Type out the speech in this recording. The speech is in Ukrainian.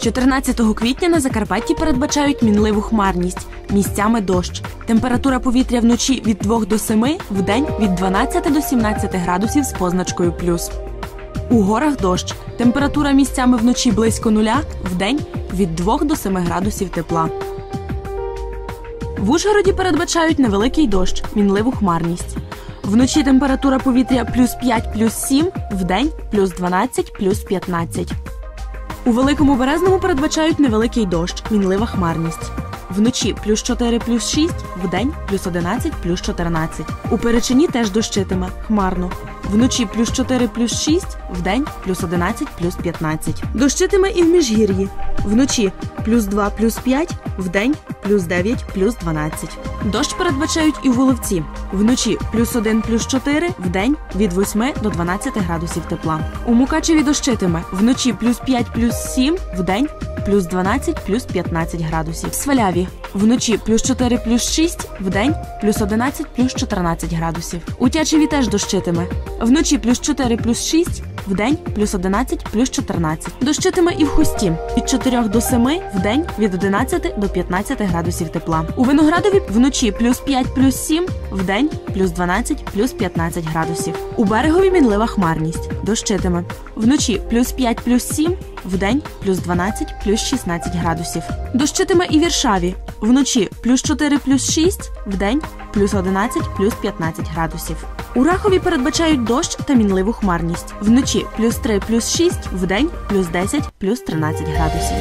14 квітня на Закарпатті передбачають мінливу хмарність, місцями дощ. Температура повітря вночі від 2 до 7, вдень від 12 до 17 градусів з позначкою плюс. У горах дощ. Температура місцями вночі близько нуля, вдень від 2 до 7 градусів тепла. В Ужгороді передбачають невеликий дощ, мінливу хмарність. Вночі температура повітря плюс 5, плюс 7, вдень плюс 12, плюс 15. У Великому Березному передбачають невеликий дощ, мінлива хмарність. Вночі плюс 4, плюс 6, вдень плюс 11, плюс 14. У Перечині теж дощитиме, хмарно. Вночі плюс 4, плюс 6, вдень плюс 11, плюс 15. Дощитиме і в Міжгір'ї. Вночі плюс 2, плюс 5, вдень плюс 9, плюс 12. Дощ передбачають і в Воловці. Вночі плюс 1, плюс 4, вдень від 8 до 12 градусів тепла. У Мукачеві дощитиме. Вночі плюс 5, плюс 7, вдень плюс 12, плюс 15 градусів. Сваляві вночі плюс 4, плюс 6, вдень плюс 11, плюс 14 градусів. У Тячеві теж дощитиме. Вночі плюс 4, плюс 6, вдень плюс 11, плюс 14. Дощитиме і в Хусті від 4 до 7, вдень від 11 до 15 градусів тепла. У Виноградові вночі плюс 5, плюс 7, вдень плюс 12, плюс 15 градусів. У берегові мінлива хмарність. Дощитиме. Вночі плюс 5, плюс 7, вдень плюс 12, плюс 16 градусів. Дощитиме і в Віршаві. Вночі плюс 4, плюс 6, вдень плюс 11, плюс 15 градусів. У Рахові передбачають дощ та мінливу хмарність. Вночі плюс 3, плюс 6, вдень плюс 10, плюс 13 градусів.